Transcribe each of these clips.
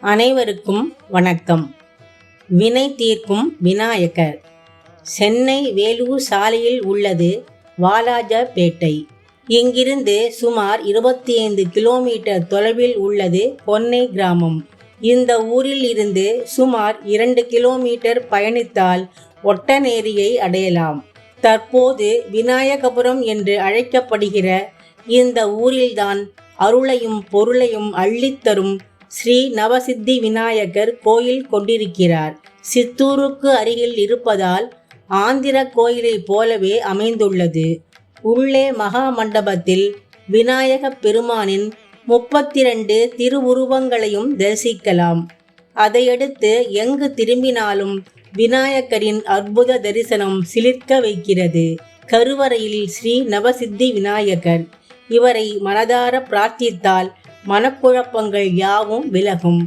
அனைவருக்கும் வணக்கம். வினை தீர்க்கும் விநாயகர். சென்னை வேலூர் சாலையில் உள்ளது வாலாஜாபேட்டை இங்கிருந்து சுமார் இருபத்தி ஐந்து கிலோமீட்டர் தொலைவில் உள்ளது பொன்னை கிராமம். இந்த ஊரில் இருந்து சுமார் இரண்டு கிலோமீட்டர் பயணித்தால் ஒட்டநேரியை அடையலாம். தற்போது விநாயகபுரம் என்று அழைக்கப்படுகிற இந்த ஊரில்தான் அருளையும் பொருளையும் அள்ளித்தரும் ஸ்ரீ நவசித்தி விநாயகர் கோயில் கொண்டிருக்கிறார். சித்தூருக்கு அருகில் இருப்பதால் ஆந்திர கோயிலைப் போலவே அமைந்துள்ளது. உள்ளே மகா மண்டபத்தில் விநாயக பெருமானின் முப்பத்தி ரெண்டு திருவுருவங்களையும் தரிசிக்கலாம். அதையடுத்து எங்கு திரும்பினாலும் விநாயகரின் அற்புத தரிசனம் சிலிர்க்க வைக்கிறது. கருவறையில் ஸ்ரீ நவசித்தி விநாயகர். இவரை மனதார பிரார்த்தித்தால் மனக்குழப்பங்கள் யாவும் விலகும்.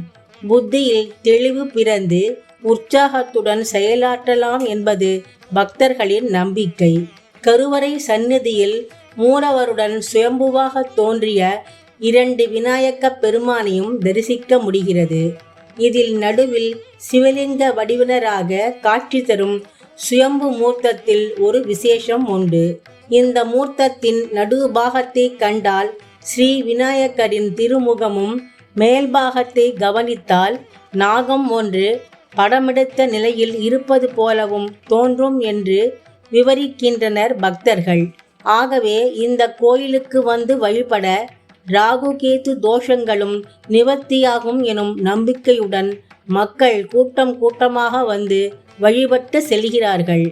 புத்தியில் தெளிவு பிறந்து உற்சாகத்துடன் செயலாற்றலாம் என்பது பக்தர்களின் நம்பிக்கை. கருவறை சந்நிதியில் மூலவருடன் சுயம்புவாக தோன்றிய இரண்டு விநாயக பெருமானையும் தரிசிக்க முடிகிறது. இதில் நடுவில் சிவலிங்க வடிவினராக காட்சி தரும் சுயம்பு மூர்த்தத்தில் ஒரு விசேஷம் உண்டு. இந்த மூர்த்தத்தின் நடுபாகத்தை கண்டால் ஸ்ரீ விநாயகரின் திருமுகமும் மேல்பாகத்தை கவனித்தால் நாகம் ஒன்று படமெடுத்த நிலையில் இருப்பது போலவும் தோன்றும் என்று விவரிக்கின்றனர் பக்தர்கள். ஆகவே இந்த கோயிலுக்கு வந்து வழிபட ராகு கேத்து தோஷங்களும் நிவர்த்தியாகும் எனும் நம்பிக்கையுடன் மக்கள் கூட்டம் கூட்டமாக வந்து வழிபட்டு செல்கிறார்கள்.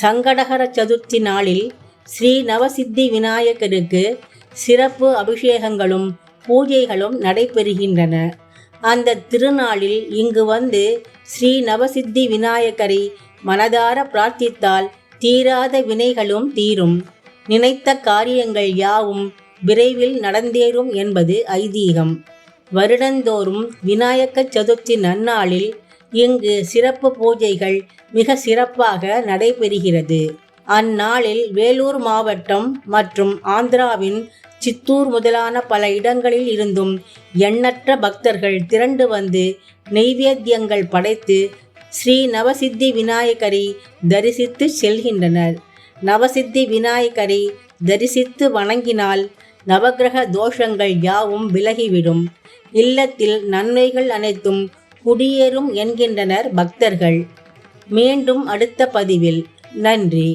சங்கடகர சதுர்த்தி நாளில் ஸ்ரீ நவசித்தி விநாயகருக்கு சிறப்பு அபிஷேகங்களும் பூஜைகளும் நடைபெறுகின்றன. அந்த திருநாளில் இங்கு வந்து ஸ்ரீ நவசித்தி விநாயகரை மனதார பிரார்த்தித்தால் தீராத வினைகளும் தீரும். நினைத்த காரியங்கள் யாவும் விரைவில் நடந்தேறும் என்பது ஐதீகம். வருடந்தோறும் விநாயக சதுர்த்தி நன்னாளில் இங்கு சிறப்பு பூஜைகள் மிக சிறப்பாக நடைபெறுகிறது. அந்நாளில் வேலூர் மாவட்டம் மற்றும் ஆந்திராவின் சித்தூர் முதலான பல இடங்களில் இருந்தும் எண்ணற்ற பக்தர்கள் திரண்டு வந்து நெய்வேத்தியங்கள் படைத்து ஸ்ரீ நவசித்தி விநாயகரை தரிசித்து செல்கின்றனர். நவசித்தி விநாயகரை தரிசித்து வணங்கினால் நவகிரக தோஷங்கள் யாவும் விலகிவிடும். இல்லத்தில் நன்மைகள் அனைத்தும் குடியேறும் என்கின்றனர் பக்தர்கள். மீண்டும் அடுத்த பதிவில். நன்றி.